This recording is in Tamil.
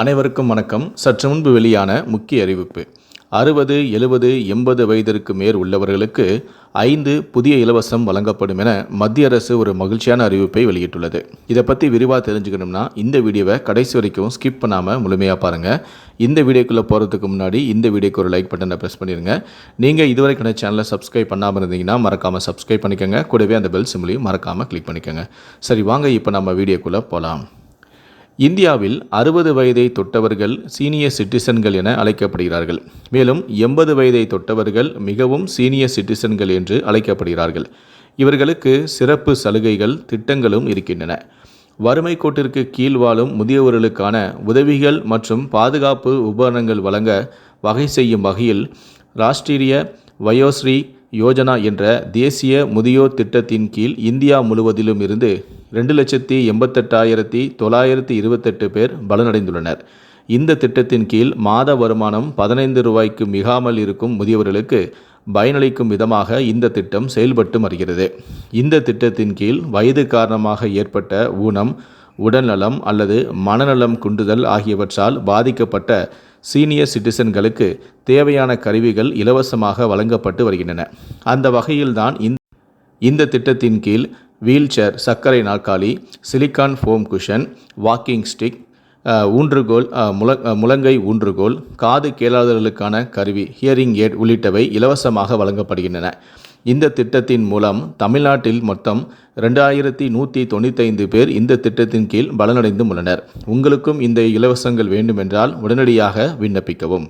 அனைவருக்கும் வணக்கம். சற்று முன்பு வெளியான முக்கிய அறிவிப்பு. அறுபது எழுபது எண்பது வயதிற்கு மேல் உள்ளவர்களுக்கு ஐந்து புதிய இலவசம் வழங்கப்படும் என மத்திய அரசு ஒரு மகிழ்ச்சியான அறிவிப்பை வெளியிட்டுள்ளது. இதை பற்றி விரிவாக தெரிஞ்சுக்கணும்னா இந்த வீடியோவை கடைசி வரைக்கும் ஸ்கிப் பண்ணாமல் முழுமையாக பாருங்கள் இந்த வீடியோக்குள்ளே போகிறதுக்கு முன்னாடி இந்த வீடியோக்கு ஒரு லைக் பட்டனை ப்ரெஸ் பண்ணிடுங்க நீங்கள் இதுவரைக்கும் சேனலை சப்ஸ்கிரைப் பண்ணாமல் இருந்தீங்கன்னா மறக்காமல் சப்ஸ்கிரைப் பண்ணிக்கோங்க. கூடவே அந்த பெல் சிம்லையும் மறக்காமல் கிளிக் பண்ணிக்கோங்க. சரி வாங்க இப்போ நம்ம வீடியோக்குள்ளே போகலாம் இந்தியாவில் அறுபது வயதை தொட்டவர்கள் சீனியர் சிட்டிசன்கள் என அழைக்கப்படுகிறார்கள். மேலும் எண்பது வயதை தொட்டவர்கள் மிகவும் சீனியர் சிட்டிசன்கள் என்று அழைக்கப்படுகிறார்கள். இவர்களுக்கு சிறப்பு சலுகைகள் திட்டங்களும் இருக்கின்றன. வறுமை கோட்டிற்கு கீழ் வாழும் முதியவர்களுக்கான உதவிகள் மற்றும் பாதுகாப்பு உபகரணங்கள் வழங்க வகை செய்யும் வகையில் ராஷ்டிரிய வயோஸ்ரீ யோஜனா என்ற தேசிய முதியோர் திட்டத்தின் கீழ் இந்தியா முழுவதிலும் இருந்து ரெண்டு லட்சத்தி எண்பத்தெட்டாயிரத்தி தொள்ளாயிரத்தி இருபத்தெட்டு பேர் பலனடைந்துள்ளனர். இந்த திட்டத்தின் கீழ் மாத வருமானம் பதினைந்து ரூபாய்க்கு மிகாமல் இருக்கும் முதியவர்களுக்கு பயனளிக்கும் விதமாக இந்த திட்டம் செயல்பட்டு வருகிறது. இந்த திட்டத்தின் கீழ் வயது காரணமாக ஏற்பட்ட ஊனம் உடல்நலம் அல்லது மனநலம் குண்டுதல் ஆகியவற்றால் பாதிக்கப்பட்ட சீனியர் சிட்டிசன்களுக்கு தேவையான கருவிகள் இலவசமாக வழங்கப்பட்டு வருகின்றன. அந்த வகையில்தான் இந்த இந்த திட்டத்தின் கீழ் வீல்சேர் சர்க்கரை நாற்காலி silicon foam cushion walking stick ஊன்றுகோல் முல முழங்கை ஊன்றுகோல் காது கேளாதவர்களுக்கான கருவி ஹியரிங் ஏட் உள்ளிட்டவை இலவசமாக வழங்கப்படுகின்றன. இந்த திட்டத்தின் மூலம் தமிழ்நாட்டில் மொத்தம் ரெண்டாயிரத்தி நூற்றி தொண்ணூத்தைந்து பேர் இந்த திட்டத்தின் கீழ் பலனடைந்தும் உள்ளனர். உங்களுக்கும் இந்த இலவசங்கள் வேண்டுமென்றால் உடனடியாக விண்ணப்பிக்கவும்.